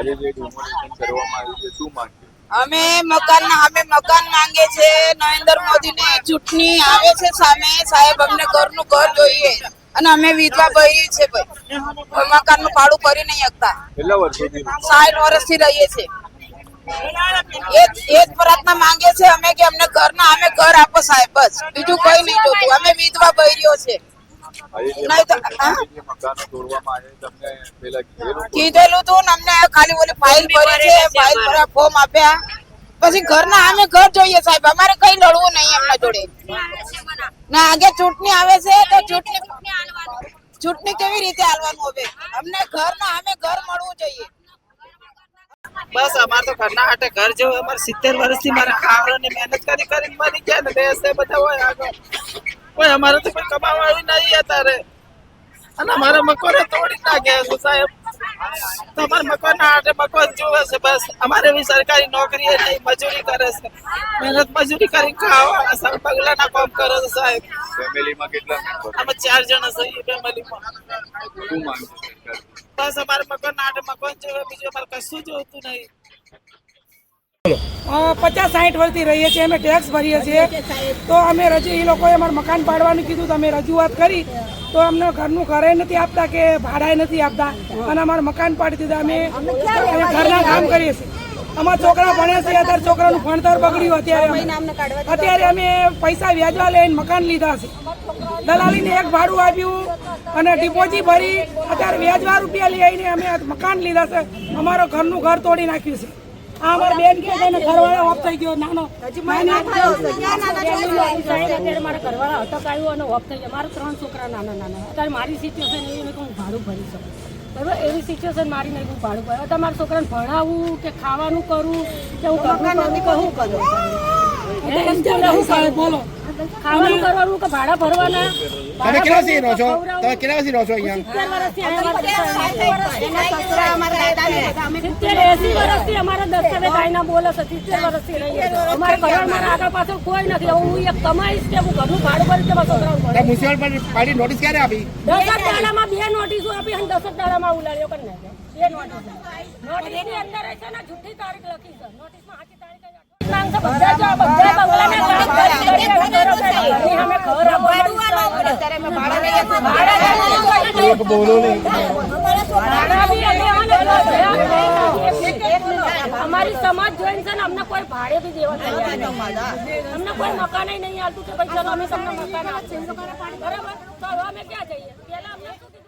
આજે જે ડેમોલેશન કરવામાં આવ્યું છે શું માંગ અમે મકાન અમે મકાન માંગે છે નરેન્દ્ર મોદીની ચૂંટણી આવે છે સામે. સાહેબ અમને ઘરનું ઘર જોઈએ. અને અમે વિધવા ભાઈ છે ભાઈ. મકાનનું ભાડું કરી નહીં શકતા. કેટલા વર્ષોથી? સાઠ વર્ષથી રહીએ છે એ જ એ પ્રાર્થના માંગે છે અમે કે અમને ઘરના અમે ઘર આપો સાહેબ બસ. બીજું કઈ નહીં જોતું. અમે વિધવા ભાઈઓ છે. કીધેલું કીધેલું તું અમને ખાલી ઓલી ફાઇલ ભરી છે ફાઇલ ભર્યા ફોર્મ આપ્યા. પછી ઘરના અમે ઘર જોઈએ સાહેબ અમારે કઈ લડવું નહીં એમના જોડે. ના આગે ચૂંટણી આવે છે તો ચૂંટણી ચૂંટણી કેવી રીતે હાલવાનું હવે? અમને ઘર ના અમે ઘર મળવું જોઈએ. બસ અમારે તો ઘરના હાટે ઘર જેવું અમારે સિત્તેર વર્ષથી મારા ખાવડાની મહેનત કરી કરી મરી ગયા ને દેશ બધા હોય આગળ. કોઈ અમારે તો કોઈ કમાવાળું નહીં અત્યારે. અને અમારા મકાને તોડી નાખ્યા છે સાહેબ. તો અમારા મકાનના હાટે મકાન જોવે છે બસ. અમારે એવી સરકારી નોકરી નહીં મજૂરી કરે છે. મહેનત મજૂરી કરી ખાવા સાહેબ પગલાના કામ કરે છે સાહેબ. ફેમિલીમાં કેટલા અમે ચાર જણા છીએ ફેમિલીમાં. શું માંગ બસ અમારે મકાનના આટે મકાન જોવે બીજું અમારે કશું જોતું નહીં. પચાસ સાઠ વર્ષથી રહીએ છીએ અમે ટેક્સ ભરીએ છીએ. તો અમે રજૂ એ લોકોએ અમારે મકાન પાડવાનું કીધું તો અમે રજૂઆત કરી. તો અમને ઘરનું ઘરે નથી આપતા કે ભાડાએ નથી આપતા. અને અમારે મકાન પાડી દીધા. અમે ઘરના કામ કરીએ છીએ. અમારા છોકરા ભણ્યા છે અત્યારે છોકરાનું ભણતર બગડ્યું અત્યારે અમે. અત્યારે અમે પૈસા વ્યાજવા લઈને મકાન લીધા છે. દલાલીને એક ભાડું આપ્યું અને ડિપોઝિટ ભરી અત્યારે વ્યાજવા રૂપિયા લઈને અમે મકાન લીધા છે. અમારો ઘરનું ઘર તોડી નાખ્યું છે. અમારા બેન કે છે ઘરવાળા ઓફ થઈ ગયો નાનો. અત્યારે મારા ઘરવાળા અટક આવ્યો અને ઓફ થઈ ગયા. મારા ત્રણ છોકરા નાના નાના. અત્યારે મારી સિચ્યુએશન એવી હું ભાડું ભરી શકું. બરાબર? એવી સિચ્યુએશન મારી નહીં હું ભાડું ભરું. અત્યારે મારા છોકરાને ભણાવવું કે ખાવાનું કરવું કે હું કરું? કે કરું? હે? બોલો. ખાવાનું કરવાનું કે ભાડા ભરવાના? તમે કેટલા વર્ષથી રહો છો? તમે કેટલા વર્ષથી રહો છો અહીંયા? સિત્તેર એસી વર્ષથી અમારા દસ્તાવેજ આઈના બોલે છે. સિત્તેર વર્ષથી રહીએ અમારા ઘરમાં મારા આગળ પાછળ કોઈ નથી. હું એક કમાઈશ કે હું ઘરનું ભાડું ભરીશ કે મ્યુનિસિપલ પાર્ટી નોટિસ ક્યારે આપી? દસ દાડામાં બે નોટિસો આપી અને દસ દાડામાં ઉલાડ્યો કરી નાખ્યો. નોટિસો. નોટિસની અંદર છે ને તારીખ લખી છે. નોટિસમાં સાચી તારીખ બધા બધા બંગલાના કામ કરી કરી અને કરો છો. બોલો નહીં. અમારી સમાજ જોઈને છે ને અમને કોઈ ભાડે બી દેવા અમને કોઈ મકાન નહીં આવતું કે ભાઈ ચલો અમે તમને મકાન આપીશું બરાબર? તો અમે ક્યાં જઈએ?